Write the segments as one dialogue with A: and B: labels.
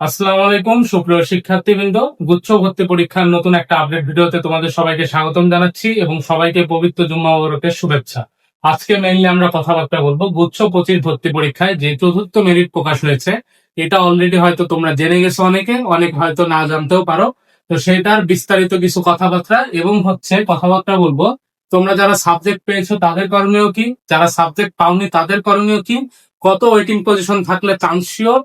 A: আসসালামু আলাইকুম, সুপ্রিয় শিক্ষার্থীবৃন্দ। গুচ্ছ ভর্তি পরীক্ষার নতুন একটা আপডেট ভিডিওতে তোমাদের সবাইকে স্বাগতম জানাচ্ছি এবং সবাইকে পবিত্র জুম্মা মোবারকের শুভেচ্ছা। আজকে মেইনলি আমরা কথাবার্তা বলব গুচ্ছ পঁচিশ ভর্তি পরীক্ষায় যে চতুর্থ মেরিট প্রকাশ হয়েছে, এটা অলরেডি হয়তো তোমরা জেনে গেছো অনেকে, অনেক হয়তো না জানতেও পারো। তো সেটার বিস্তারিত কিছু কথাবার্তা এবং হচ্ছে কথাবার্তা বলব। তোমরা যারা সাবজেক্ট পেয়েছ তাদের করণীয় কি? যারা সাবজেক্ট পাওনি তাদের করণীয় কি? কত ওয়েটিং পজিশন থাকলে চান্স শিওর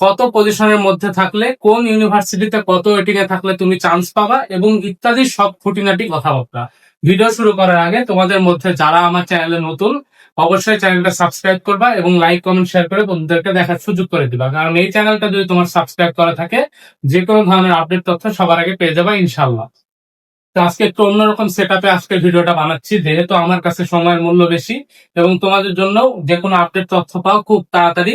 A: কত পজিশনের মধ্যে থাকলে, কোন ইউনিভার্সিটিতে কত ওয়েটিং এ থাকলে তুমি চান্স পাবা এবং ইত্যাদি সব খুঁটিনাটি কথাবার্তা। ভিডিও শুরু করার আগে তোমাদের মধ্যে যারা আমার চ্যানেলে নতুন, অবশ্যই চ্যানেলটা সাবস্ক্রাইব করবা এবং লাইক কমেন্ট শেয়ার করে বন্ধুদেরকে দেখার সুযোগ করে দিবা। কারণ এই চ্যানেলটা যদি তোমার সাবস্ক্রাইব করা থাকে যে কোনো ধরনের আপডেট তথ্য সবার আগে পেয়ে যাবা ইনশাল্লাহ তো আজকে একটু অন্যরকম সেট আপে আজকে ভিডিওটা বানাচ্ছি, যেহেতু আমার কাছে সময়ের মূল্য বেশি এবং তোমাদের জন্য যে কোনো আপডেট তথ্য পাও খুব তাড়াতাড়ি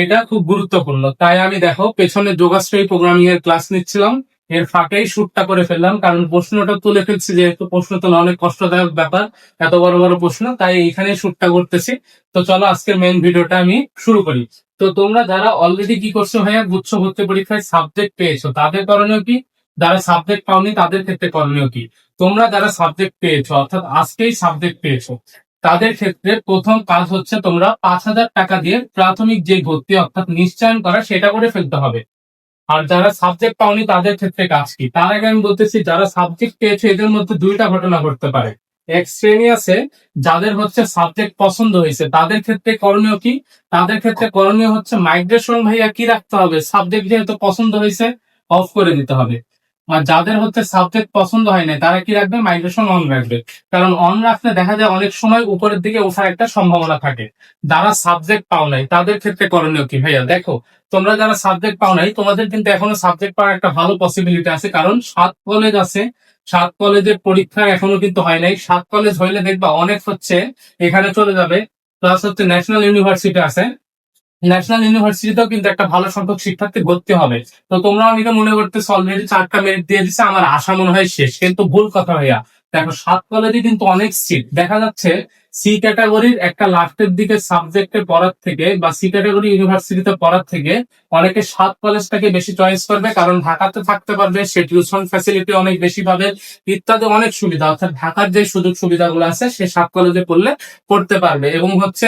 A: এটা খুব গুরুত্বপূর্ণ। তাই আমি দেখো, পেছনে যোগাশ্রয়ী প্রোগ্রামিং এর ক্লাস নিচ্ছিলাম। এর ফাঁকেই শুটটা করে ফেললাম, কারণ প্রশ্নটা তুলে ফেলছি, যেহেতু প্রশ্ন তোলা অনেক কষ্টদায়ক ব্যাপার, এত বড় বড় প্রশ্ন, তাই এইখানে শুটটা করতেছি। তো চলো, আজকের মেইন ভিডিওটা আমি শুরু করি। তো তোমরা যারা অলরেডি কি করছ ভাইয়া, গুচ্ছ ভর্তি পরীক্ষায় সাবজেক্ট পেয়েছ, তাদের করণীয় কি? যারা সাবজেক্ট পাওনি, তাদের ক্ষেত্রে করণীয় কি? তোমরা যারা সাবজেক্ট পেয়েছ, অর্থাৎ আজকেই সাবজেক্ট পেয়েছ তাদের ক্ষেত্রে প্রথম কাজ হচ্ছে তোমরা পাঁচ হাজার টাকা দিয়ে প্রাথমিক যে ভর্তি অর্থাৎ নিশ্চয়ন করা, সেটা করে ফেলতে হবে। আর যারা সাবজেক্ট পাওনি তাদের ক্ষেত্রে কাজ কি? তার আগে আমি বলতেছি, যারা সাবজেক্ট পেয়েছে, এদের মধ্যে দুইটা ঘটনা ঘটতে পারে। এক শ্রেণি আছে, যাদের হচ্ছে সাবজেক্ট পছন্দ হয়েছে, তাদের ক্ষেত্রে করণীয় কি? তাদের ক্ষেত্রে করণীয় হচ্ছে মাইগ্রেশন ভাইয়া কি রাখতে হবে? সাবজেক্ট যেহেতু পছন্দ হয়েছে অফ করে দিতে হবে। আর যাদের হচ্ছে সাবজেক্ট পছন্দ হয় না তারা কি রাখবে? মাইগ্রেশন অন রাখবে। কারণ অন রাখলে দেখা যায় অনেক সময় উপরের দিকে ওঠার একটা সম্ভাবনা থাকে। যারা সাবজেক্ট পাও নাই, তাদের ক্ষেত্রে করণীয় কি? ভাইয়া, দেখো, তোমরা যারা সাবজেক্ট পাও নাই, তোমাদের কিন্তু এখনও সাবজেক্ট পাওয়ার একটা ভালো পসিবিলিটি আছে। কারণ সাত কলেজ আছে। সাত কলেজের পরীক্ষা এখনও কিন্তু হয় নাই। সাত কলেজ হইলে দেখবা অনেক হচ্ছে এখানে চলে যাবে। প্লাস হচ্ছে ন্যাশনাল ইউনিভার্সিটি আছে। ন্যাশনাল ইউনিভার্সিটিতেও কিন্তু একটা ভালো সংখ্যক শিক্ষার্থী ভর্তি হবে। তো তোমরা অনেকে মনে করতেছো অলরেডি চারটা মেরিট দিয়ে দিচ্ছে আমার আশা মনে হয় শেষ। কিন্তু ভুল কথা ভাইয়া। দেখো, সাত কলেজে কিন্তু অনেক সিট দেখা যাচ্ছে সি ক্যাটাগরির একটা লাস্টের দিকে সাবজেক্টে পড়ার থেকে বা সি ক্যাটাগরি ইউনিভার্সিটিতে পড়ার থেকে অনেকে সাত কলেজটাকে বেশি চয়েস করবে, কারণ ঢাকাতে থাকতে পারবে, সে টিউশন ফ্যাসিলিটি অনেক বেশি পাবে, ইত্যাদি অনেক সুবিধা। অর্থাৎ ঢাকার যে সুযোগ সুবিধাগুলো আছে, সে সাত কলেজে পড়লে পড়তে পারবে। এবং হচ্ছে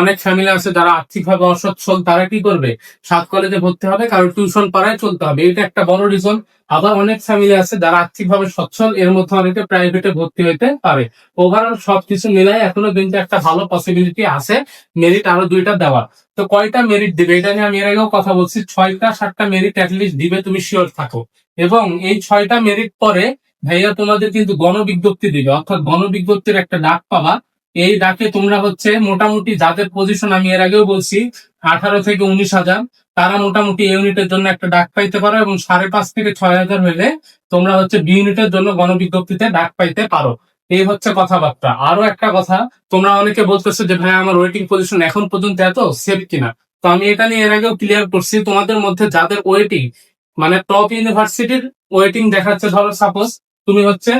A: অনেক ফ্যামিলি আছে যারা আর্থিকভাবে অসচ্ছল, তারা কি করবে? সাত কলেজে ভর্তি হবে, কারণ টিউশন পড়ায় চলতে হবে। এটা একটা বড় রিজন আবার অনেক ফ্যামিলি আছে যারা আর্থিকভাবে সচ্ছল, এর মধ্যে অনেকে প্রাইভেটে ভর্তি হইতে পারে। ওভারঅল সবকিছু মিলাই এখনও কিন্তু একটা ভালো পসিবিলিটি আছে মেরিট আরও দুইটা দেওয়ার। তো কয়টা মেরিট দিবে? এটা নিয়ে আমি এর আগেও কথা বলছি, ছয়টা, সাতটা মেরিট অ্যাটলিস্ট দিবে তুমি শিওর থাকো। এবং এই ছয়টা মেরিট পরে ভাইয়া তোমাদের কিন্তু গণবিজ্ঞপ্তি দিবে, অর্থাৎ গণবিজ্ঞপ্তির একটা ডাক পাবা। এই ডাকে তোমরা হচ্ছে মোটামুটি যাদের পজিশন আমি এর আগেও বলছি, আঠারো থেকে উনিশ হাজার, তারা মোটামুটি ইউনিটের জন্য একটা ডাক পাইতে পারো এবং সাড়ে পাঁচ থেকে ছয় হাজার হলে তোমরা হচ্ছে বি ইউনিটের জন্য গণবিজ্ঞপ্তিতে ডাক পাইতে পারো। এই হচ্ছে কথাবার্তা। আরও একটা কথা, তোমরা অনেকে বলতেছো যে, ভাই, আমার ওয়েটিং পজিশন এখন পর্যন্ত এত সেফ কিনা? তো আমি এটা নিয়ে এর আগেও ক্লিয়ার করছি, তোমাদের মধ্যে যাদের ওয়েটিং মানে টপ ইউনিভার্সিটির ওয়েটিং দেখাচ্ছে, ধরো সাপোজ তুমি হচ্ছে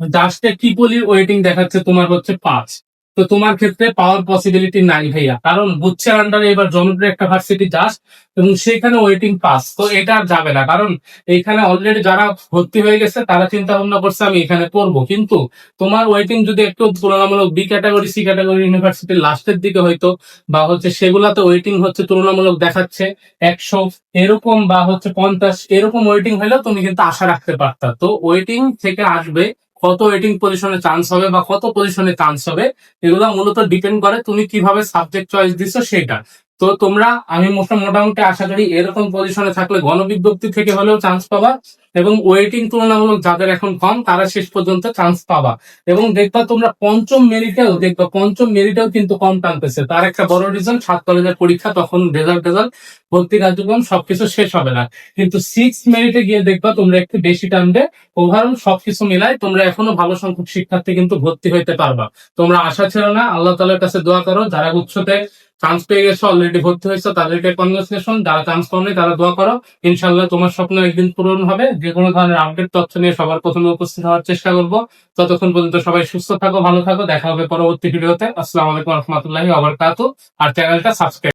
A: জাস্টে বলি ওয়েটিং দেখাচ্ছে, তোমার হচ্ছে পাঁচ। তো তোমার ক্ষেত্রে পাওয়ার পসিবিলিটি নাই ভাইয়া। কারণ বুচ্ছের আন্ডারে এবার জনপ্রিয় একটা ভার্সিটি যাস এবং সেখানে ওয়েটিং পাস তো এটা আর যাবে না। কারণ এইখানে অলরেডি যারা ভর্তি হয়ে গেছে, তারা চিন্তা ভাবনা করছে, আমি এখানে পড়ব। কিন্তু তোমার ওয়েটিং যদি একটু তুলনামূলক বি ক্যাটাগরি সি ক্যাটাগরি ইউনিভার্সিটির লাস্টের দিকে হয়তো, বা হচ্ছে সেগুলাতে ওয়েটিং হচ্ছে, তুলনামূলক দেখাচ্ছে একশো, এরকম বা হচ্ছে পঞ্চাশ, এরকম ওয়েটিং হলেও তুমি কিন্তু আশা রাখতে পারতা। তো ওয়েটিং থেকে আসবে কত ওয়েটিং পজিশনে চান্স হবে বা কত পজিশনে চান্স হবে, এগুলো মূলত ডিপেন্ড করে তুমি কীভাবে সাবজেক্ট চয়েস দিছো সেটা। তো তোমরা, আমি মোটা- মোটামুটি আশা করি এরকম পজিশনে থাকলে গণবিজ্ঞপ্তি থেকে হলেও চান্স পাবা। এবং ওয়েটিং তুলনামূলক যাদের এখন কম, তারা শেষ পর্যন্ত চান্স পাবা। এবং দেখবা তোমরা পঞ্চম মেরিটেও দেখবা পঞ্চম মেরিটেও কিন্তু কম টানতেছে। তার একটা বড় রিজন সাত কলেজের পরীক্ষা, তখন রেজাল্ট রেজাল্ট ভর্তি কার্যক্রম, সবকিছু শেষ হবে না। কিন্তু সিক্স মেরিটে গিয়ে দেখবা তোমরা একটু বেশি টানবে ওভারঅল সবকিছু মিলাই তোমরা এখনও ভালো সংখ্যক শিক্ষার্থী কিন্তু ভর্তি হইতে পারবা। তোমরা আশা ছিল না, আল্লাহ তালার কাছে দোয়া করো, যারা উচ্চতে চান্স পেয়ে গেছো অলরেডি ভর্তি হয়েছে, তাদেরকে কনগ্রেচুলেশন যারা চান্স পাওনি তারা দোয়া করো। ইনশাল্লাহ তোমার স্বপ্ন একদিন পূরণ হবে। যে কোনো ধরনের আপডেট তথ্য নিয়ে সবার প্রথমে উপস্থিত হওয়ার চেষ্টা করব। ততক্ষণ পর্যন্ত সবাই সুস্থ থাকো, ভালো থাকো। দেখা হবে পরবর্তী ভিডিওতে আসসালামু আলাইকুম রহমতুল্লাহ আবার আর চ্যানেলটা সাবস্ক্রাইব